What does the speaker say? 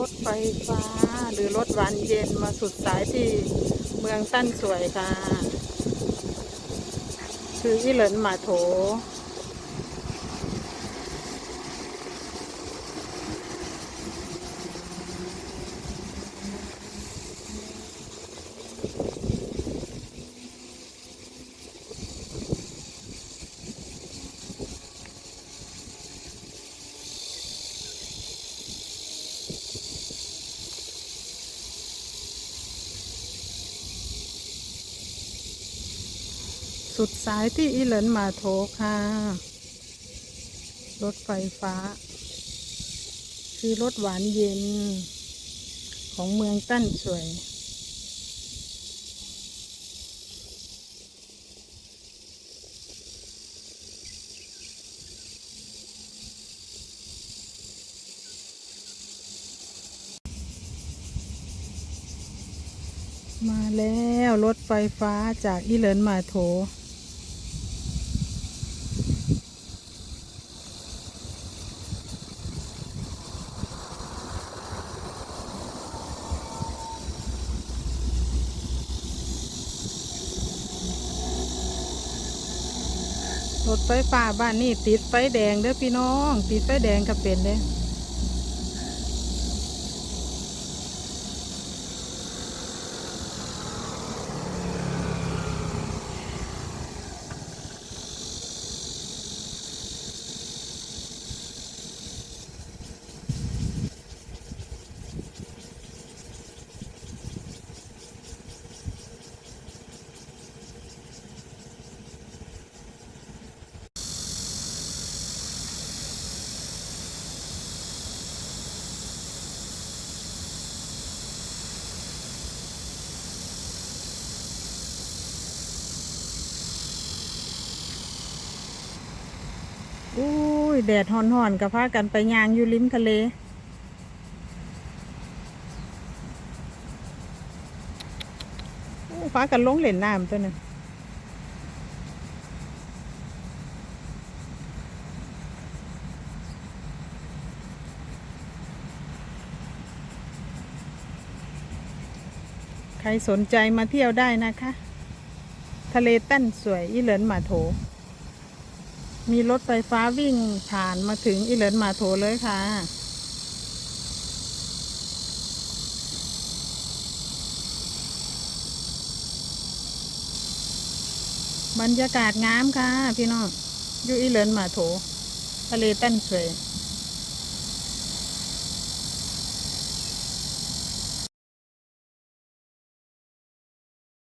รถไฟฟ้า หรือรถวันเย็นมาสุดสายที่เมืองสั้นสวยค่ะ คืออีเหลินหมาโถ สุดสายที่อีเหลินมาโถค่ะ รถไฟฟ้า คือรถหวานเย็น ของเมืองตั้นสวย มาแล้วรถไฟฟ้าจากอีเหลินมาโถ รถไฟฟ้าบ้านนี่ติดไฟแดงเด้อพี่น้อง ติดไฟแดงก็เป็นเด้ อุ้ยแดดห่อนๆกับพากันไปยางอยู่ริมทะเลอู้พากันลงเล่นน้ำตัวนึงใครสนใจมาเที่ยวได้นะคะ ทะเลตั้นสวยอีเหลินหมาโถ มีรถไฟฟ้าวิ่งผ่านมาถึงอิเลนมาโถเลยค่ะ บรรยากาศงามค่ะ พี่น้องอยู่อิเลนมาโถทะเลตั้นสวย